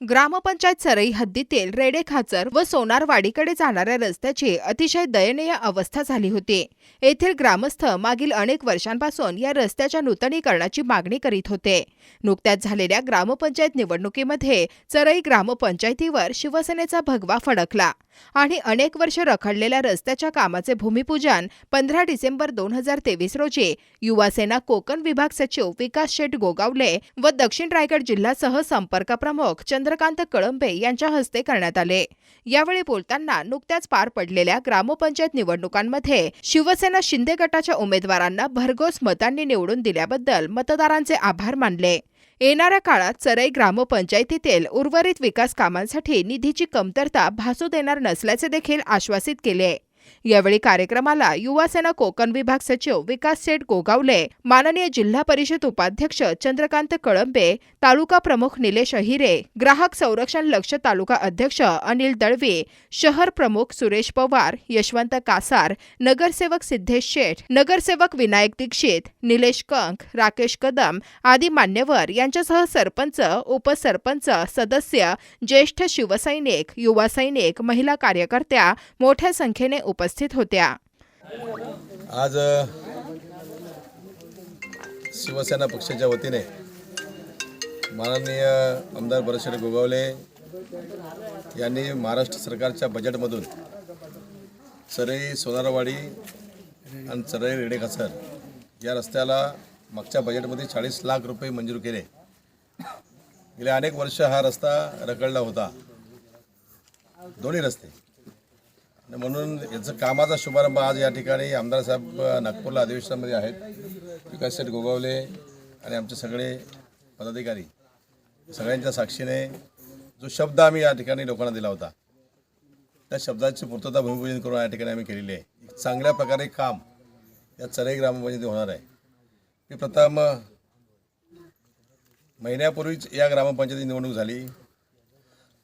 ग्रामपंचायत सरई हद्दीतील रेडेखाचर व सोनारवाडीकडे जाणाऱ्या रस्त्याची अतिशय दयनीय अवस्था झाली होती. येथील ग्रामस्थ मागील अनेक वर्षांपासून या रस्त्याच्या नूतनीकरणाची मागणी करीत होते. नुकत्याच झालेल्या ग्रामपंचायत निवडणुकीमध्ये चरई ग्रामपंचायतीवर शिवसेनेचा भगवा फडकला आणि अनेक वर्ष रखडलेल्या रस्त्याच्या कामाचे भूमिपूजन पंधरा डिसेंबर दोन हजार तेवीस रोजी युवासेना कोकण विभाग सचिव विकास शेठ गोगावले व दक्षिण रायगड जिल्ह्यासह संपर्क प्रमुख चंद्रकांत कळंबे यांच्या हस्ते करण्यात आले. यावेळी बोलताना नुकत्याच पार पडलेल्या ग्रामपंचायत निवडणुकांमध्ये शिवसेना शिंदे गटाच्या उमेदवारांना भरघोस मतांनी निवडून दिल्याबद्दल मतदारांचे आभार मानले. येणाऱ्या काळात चरई ग्रामपंचायतीतील उर्वरित विकास कामांसाठी निधीची कमतरता भासू देणार नसल्याचे देखील आश्वासित केले. यावेळी कार्यक्रमाला युवासेना कोकण विभाग सचिव विकास सेठ गोगावले माननीय जिल्हा परिषद उपाध्यक्ष चंद्रकांत कळंबे तालुका प्रमुख निलेश अहिरे ग्राहक संरक्षण लक्ष तालुका अध्यक्ष अनिल दळवे शहर प्रमुख सुरेश पवार यशवंत कासार नगरसेवक सिद्धेश शेठ नगरसेवक विनायक दीक्षित निलेश कंक राकेश कदम आदी मान्यवर यांच्यासह सरपंच उपसरपंच सदस्य ज्येष्ठ शिवसैनिक युवा सैनिक महिला कार्यकर्त्या मोठ्या संख्येने उपस्थित होत्या. आज शिवसेना पक्षाच्या वतीने माननीय आमदार भरतशेठ गोगावले यांनी महाराष्ट्र सरकारच्या बजेटमधून चरई सोनारवाडी आणि चरई रेडेखासर या रस्त्याला मागच्या बजेटमध्ये चाळीस लाख रुपये मंजूर केले. गेल्या अनेक वर्ष हा रस्ता रखडला होता. दोन्ही रस्ते. म्हणून याचं कामाचा शुभारंभ आज या ठिकाणी आमदार साहेब नागपूरला अधिवेशनामध्ये आहेत. विकास शेठ गोगावले आणि आमचे सगळे पदाधिकारी. सगळ्यांच्या साक्षीने जो शब्द आम्ही या ठिकाणी लोकांना दिला होता त्या शब्दाची पूर्तता भूमिपूजन करून या ठिकाणी आम्ही केलेली आहे. चांगल्या प्रकारे काम या चरई ग्रामपंचायती होणार आहे मी प्रथम महिन्यापूर्वीच या ग्रामपंचायती निवडणूक झाली.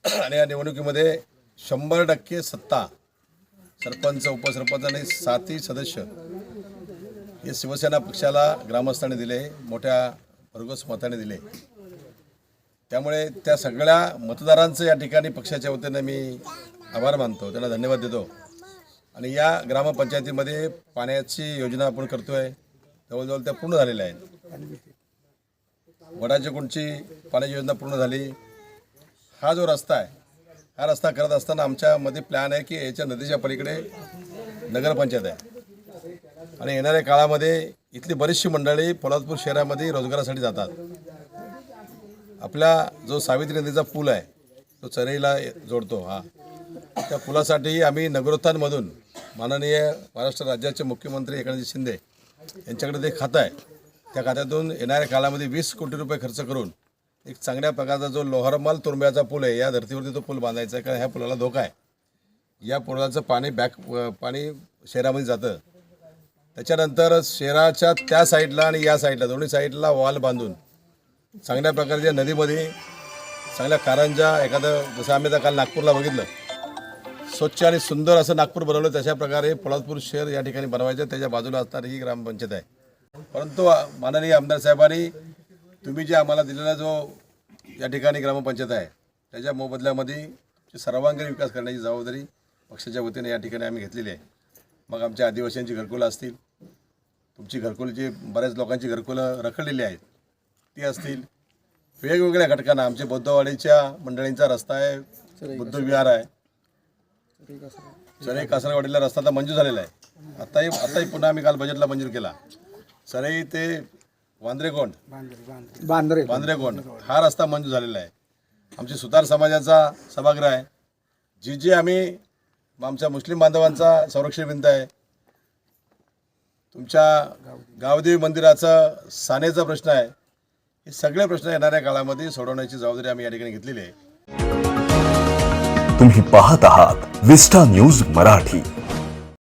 आणि या निवडणुकीमध्ये शंभर टक्के सत्ता सरपंच उपसरपंच आणि सातही सदस्य हे शिवसेना पक्षाला ग्रामस्थांनी दिले मोठ्या भरघोस मताने दिले. त्यामुळे त्या सगळ्या मतदारांचं या ठिकाणी पक्षाच्या वतीने मी आभार मानतो. त्यांना धन्यवाद देतो. आणि या ग्रामपंचायतीमध्ये पाण्याची योजना आपण करतोय. जवळजवळ त्या पूर्ण झालेल्या आहेत. वडाच्या कुंडची पाण्याची योजना पूर्ण झाली. हा जो रस्ता आहे हा रस्ता करत असताना आमच्यामध्ये प्लॅन आहे की याच्या नदीच्या पलीकडे नगरपंचायत आहे. आणि येणाऱ्या काळामध्ये इथली बरीचशी मंडळी पोलादपूर शहरामध्ये रोजगारासाठी जातात. आपला जो सावित्री नदीचा पूल आहे तो चरईला जोडतो हा. त्या पुलासाठी आम्ही नगरोत्थानमधून माननीय महाराष्ट्र राज्याचे मुख्यमंत्री एकनाथजी शिंदे यांच्याकडे ते खातं आहे त्या खात्यातून येणाऱ्या काळामध्ये वीस कोटी रुपये खर्च करून एक चांगल्या प्रकारचा जो लोहरमाल तुंब्याचा पूल आहे या धर्तीवरती तो पूल बांधायचा आहे कारण ह्या पुलाला धोका आहे. या पुलाचं पाणी बॅक पाणी शहरामध्ये जातं. त्याच्यानंतर शहराच्या त्या साईडला आणि या साईडला दोन्ही साईडला वॉल बांधून चांगल्या प्रकारच्या नदीमध्ये चांगल्या कारंजा एखादं जसं आम्ही आता काल नागपूरला बघितलं स्वच्छ आणि सुंदर असं नागपूर बनवलं तशा प्रकारे पोलादपूर शहर या ठिकाणी बनवायचं त्याच्या बाजूला असणारी ही ग्रामपंचायत आहे. परंतु माननीय आमदार साहेबांनी तुम्ही जे आम्हाला दिलेला जो या ठिकाणी ग्रामपंचायत आहे त्याच्या मोबदल्यामध्ये जी सर्वांगीण विकास करण्याची जबाबदारी पक्षाच्या वतीने या ठिकाणी आम्ही घेतलेली आहे. मग आमच्या आदिवासींची घरकुलं असतील तुमची घरकुलची बऱ्याच लोकांची घरकुलं रखडलेली आहेत ती असतील. वेगवेगळ्या घटकांना आमचे बौद्धवाडीच्या मंडळींचा रस्ता आहे बुद्ध विहार आहे. सरे कासरवाडीला रस्ता आता मंजूर झालेला आहे. आताही आताही पुन्हा आम्ही काल बजेटला मंजूर केला. सरे ते वांद्रेकोंड बांद्रे वांद्रेकोंड हा रस्ता मंजूर झालेला आहे. आमची सुतार समाजाचा सभागृह आहे. जी जी आम्ही आमच्या मुस्लिम बांधवांचा संरक्षण भिंत आहे. तुमच्या गावदेवी मंदिराचा सानेचा प्रश्न आहे. हे सगळे प्रश्न येणाऱ्या काळामध्ये सोडवण्याची जबाबदारी आम्ही या ठिकाणी घेतलेली आहे. तुम्ही पाहत आहात विस्टा न्यूज मराठी.